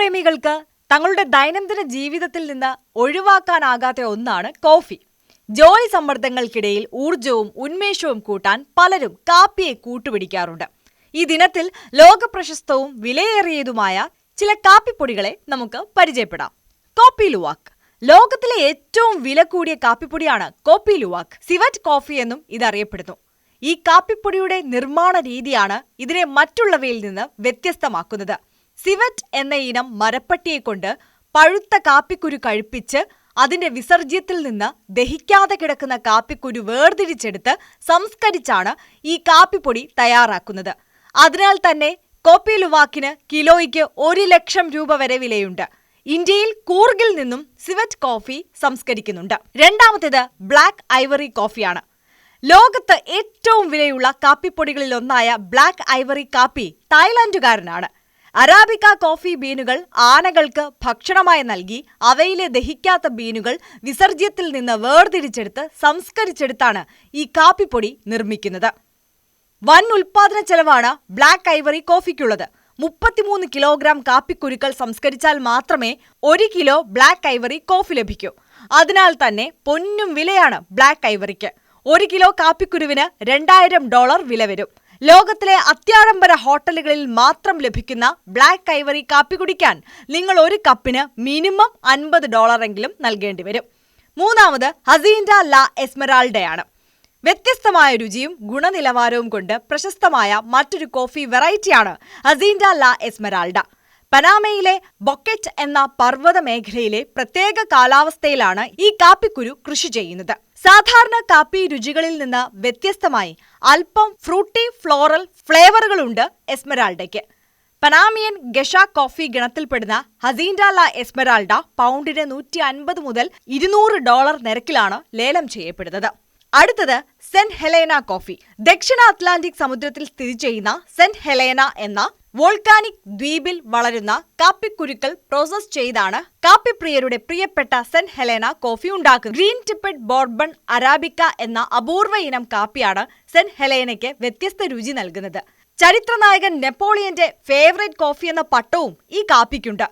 പ്രേമികൾക്ക് തങ്ങളുടെ ദൈനംദിന ജീവിതത്തിൽ നിന്ന് ഒഴിവാക്കാനാകാത്ത ഒന്നാണ് കോഫി. ജോലി സമ്മർദ്ദങ്ങൾക്കിടയിൽ ഊർജവും ഉന്മേഷവും കൂട്ടാൻ പലരും കാപ്പിയെ കൂട്ടുപിടിക്കാറുണ്ട്. ഈ ദിനത്തിൽ ലോക പ്രശസ്തവും വിലയേറിയതുമായ ചില കാപ്പിപ്പൊടികളെ നമുക്ക് പരിചയപ്പെടാം. Kopi Luwak. ലോകത്തിലെ ഏറ്റവും വില കൂടിയ കാപ്പിപ്പൊടിയാണ് കോപ്പി ലുവാക്ക്. സിവറ്റ് കോഫി എന്നും ഇതറിയപ്പെടുന്നു. ഈ കാപ്പിപ്പൊടിയുടെ നിർമ്മാണ രീതിയാണ് ഇതിനെ മറ്റുള്ളവയിൽ നിന്ന് വ്യത്യസ്തമാക്കുന്നത്. സിവറ്റ് എന്ന ഇനം മരപ്പട്ടിയെ കൊണ്ട് പഴുത്ത കാപ്പിക്കുരു കഴിപ്പിച്ച് അതിന്റെ വിസർജ്യത്തിൽ നിന്ന് ദഹിക്കാതെ കിടക്കുന്ന കാപ്പിക്കുരു വേർതിരിച്ചെടുത്ത് സംസ്കരിച്ചാണ് ഈ കാപ്പിപ്പൊടി തയ്യാറാക്കുന്നത്. അതിനാൽ തന്നെ കോപ്പി ലുവാക്കിന് കിലോയ്ക്ക് ഒരു ലക്ഷം രൂപ വരെ വിലയുണ്ട്. ഇന്ത്യയിൽ കൂർഗിൽ നിന്നും സിവറ്റ് കോഫി സംസ്കരിക്കുന്നുണ്ട്. രണ്ടാമത്തേത് ബ്ലാക്ക് ഐവറി കോഫിയാണ്. ലോകത്ത് ഏറ്റവും വിലയുള്ള കാപ്പിപ്പൊടികളിൽ ഒന്നായ ബ്ലാക്ക് ഐവറി കാപ്പി തായ്ലാന്റുകാരനാണ്. അറാബിക്ക കോഫി ബീനുകൾ ആനകൾക്ക് ഭക്ഷണമായി നൽകി അവയിലെ ദഹിക്കാത്ത ബീനുകൾ വിസർജ്യത്തിൽ നിന്ന് വേർതിരിച്ചെടുത്ത് സംസ്കരിച്ചെടുത്താണ് ഈ കാപ്പിപ്പൊടി നിർമ്മിക്കുന്നത്. വൻ ഉൽപാദന ചെലവാണ് ബ്ലാക്ക് ഐവറി കോഫിക്കുള്ളത്. മുപ്പത്തിമൂന്ന് കിലോഗ്രാം കാപ്പിക്കുരുക്കൾ സംസ്കരിച്ചാൽ മാത്രമേ ഒരു കിലോ ബ്ലാക്ക് ഐവറി കോഫി ലഭിക്കൂ. അതിനാൽ തന്നെ പൊന്നും വിലയാണ് ബ്ലാക്ക് ഐവറിക്ക്. ഒരു കിലോ കാപ്പിക്കുരുവിന് രണ്ടായിരം ഡോളർ വില വരും ലോകത്തിലെ അത്യാഡംബര ഹോട്ടലുകളിൽ മാത്രം ലഭിക്കുന്ന ബ്ലാക്ക് ഐവറി കാപ്പി കുടിക്കാൻ നിങ്ങൾ ഒരു കപ്പിന് മിനിമം അൻപത് ഡോളറെങ്കിലും നൽകേണ്ടി വരും. മൂന്നാമത് ഹസീൻഡ ലാ എസ്മറാൾഡയാണ് വ്യത്യസ്തമായ രുചിയും ഗുണനിലവാരവും കൊണ്ട് പ്രശസ്തമായ മറ്റൊരു കോഫി വെറൈറ്റിയാണ് ഹസീൻഡ ലാ എസ്മറാൾഡ പനാമയിലെ ബൊക്കറ്റ് എന്ന പർവത മേഖലയിലെ പ്രത്യേക കാലാവസ്ഥയിലാണ് ഈ കാപ്പിക്കുരു കൃഷി ചെയ്യുന്നത്. സാധാരണ കാപ്പി രുചികളിൽ നിന്ന് വ്യത്യസ്തമായി അല്പം ഫ്രൂട്ടി ഫ്ലോറൽ ഫ്ലേവറുകളുണ്ട് എസ്മറാൾഡയ്ക്ക് പനാമിയൻ ഗഷ കോഫി ഗണത്തിൽപ്പെടുന്ന ഹസീൻഡ ലാ എസ്മറാൾഡ പൗണ്ടിന് നൂറ്റി അൻപത് മുതൽ ഇരുന്നൂറ് ഡോളർ നിരക്കിലാണ് ലേലം ചെയ്യപ്പെടുന്നത്. അടുത്തത് സെന്റ് ഹെലേന കോഫി. ദക്ഷിണ അറ്റ്ലാന്റിക് സമുദ്രത്തിൽ സ്ഥിതി ചെയ്യുന്ന സെന്റ് ഹെലേന എന്ന വോൾക്കാനിക് ദ്വീപിൽ വളരുന്ന കാപ്പിക്കുരുക്കൾ പ്രോസസ് ചെയ്താണ് കാപ്പിപ്രിയരുടെ പ്രിയപ്പെട്ട സെന്റ് ഹെലേന കോഫി ഉണ്ടാക്കുന്നത്. ഗ്രീൻ ടിപ്പഡ് ബോർബൺ അരാബിക്ക എന്ന അപൂർവ ഇനം കാപ്പിയാണ് സെന്റ് ഹെലേനയ്ക്ക് വ്യത്യസ്ത രുചി നൽകുന്നത്. ചരിത്രനായകൻ നെപ്പോളിയന്റെ ഫേവറേറ്റ് കോഫി എന്ന പട്ടവും ഈ കാപ്പിക്കുണ്ട്.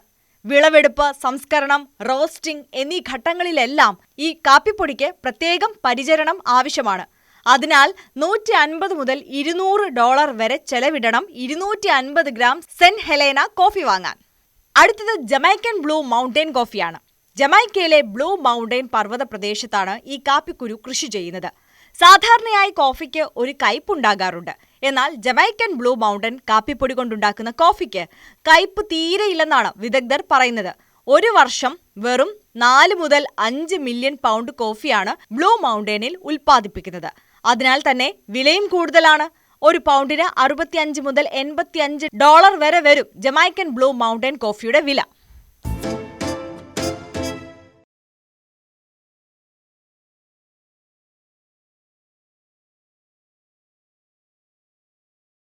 വിളവെടുപ്പ് സംസ്കരണം റോസ്റ്റിംഗ് എന്നീ ഘട്ടങ്ങളിലെല്ലാം ഈ കാപ്പിപ്പൊടിക്ക് പ്രത്യേകം പരിചരണം ആവശ്യമാണ്. അതിനാൽ നൂറ്റി അൻപത് മുതൽ ഇരുന്നൂറ് ഡോളർ വരെ ചെലവിടണം. ഇരുന്നൂറ്റി അൻപത് ഗ്രാം സെന്റ് ഹെലേന കോഫി വാങ്ങാൻ. അടുത്തത് ജമൈക്കൻ ബ്ലൂ മൗണ്ടൻ കോഫിയാണ്. ജമൈക്കയിലെ ബ്ലൂ മൗണ്ടൻ പർവത പ്രദേശത്താണ് ഈ കാപ്പിക്കുരു കൃഷി ചെയ്യുന്നത്. സാധാരണയായി കോഫിക്ക് ഒരു കയ്പുണ്ടാകാറുണ്ട്. എന്നാൽ ജമൈക്കൻ ബ്ലൂ മൗണ്ടൻ കാപ്പിപ്പൊടി കൊണ്ടുണ്ടാക്കുന്ന കോഫിക്ക് കയ്പ് തീരെയില്ലെന്നാണ് വിദഗ്ധർ പറയുന്നത്. ഒരു വർഷം വെറും നാല് മുതൽ അഞ്ച് മില്യൺ പൗണ്ട് കോഫിയാണ് ബ്ലൂ മൗണ്ടനിൽ ഉൽപ്പാദിപ്പിക്കുന്നത്. അതിനാൽ തന്നെ വിലയും കൂടുതലാണ്. ഒരു പൗണ്ടിന് അറുപത്തിയഞ്ച് മുതൽ എൺപത്തിയഞ്ച് ഡോളർ വരെ വരും ജമൈക്കൻ ബ്ലൂ മൗണ്ടൻ കോഫിയുടെ വില.